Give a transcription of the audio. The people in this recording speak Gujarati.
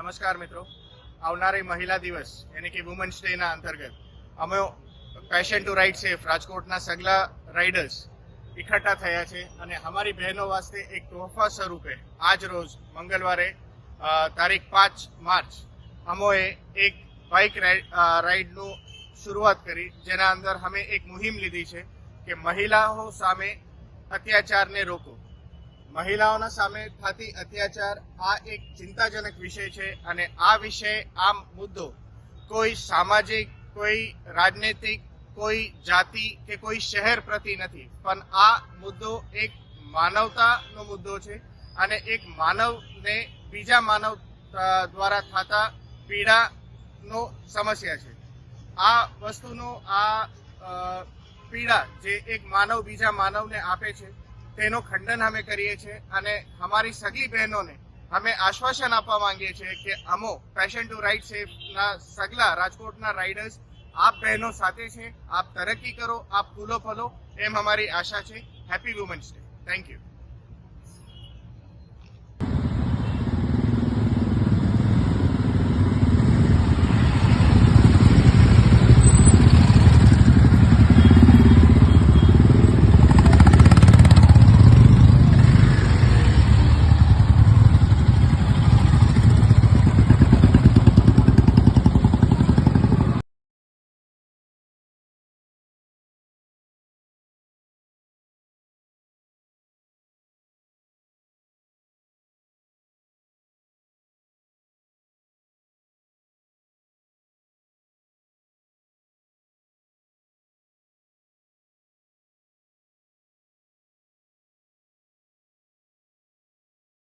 નમસ્કાર મિત્રો. આવનારી મહિલા દિવસ એને કે વુમન્સ ડેના અંતર્ગત, અમે પેશન ટુ રાઇડ સેફ રાજકોટના સગલા રાઇડર્સ ઇકઠ્ઠા થયા છે અને અમારી બહેનો વાસ્તે એક તોહફા સ્વરૂપે આજ રોજ મંગળવારે તારીખ પાંચ માર્ચ, અમોએ એક બાઇક રાઇડનું શરૂઆત કરી, જેના અંદર અમે એક મુહિમ લીધી છે કે મહિલાઓ સામે અત્યાચારને રોકો. મહિલાઓના સામે થતી અત્યાચાર આ એક ચિંતાજનક વિષય છે અને આ વિષય, આ મુદ્દો કોઈ સામાજિક, કોઈ રાજનૈતિક, કોઈ જાતિ કે કોઈ શહેર પ્રતિ નથી. પણ આ મુદ્દો એક માનવતાનો મુદ્દો છે અને એક માનવને બીજા માનવ દ્વારા થતા પીડાનો સમસ્યા છે. આ વસ્તુનો આ પીડા જે એક માનવ બીજા માનવને આપે છે તેનો ખંડન અમે કરીએ છીએ અને અમારી સગી બહેનોને અમે આશ્વાસન આપવા માંગીએ છીએ કે અમો પેશન ટુ રાઇડ સેફના સગલા રાજકોટના રાઇડર્સ આપ બહેનો સાથે છે, આપ તરક્કી કરો, આપ ફૂલો ફલો, એમ અમારી આશા છે. Happy women's day thank you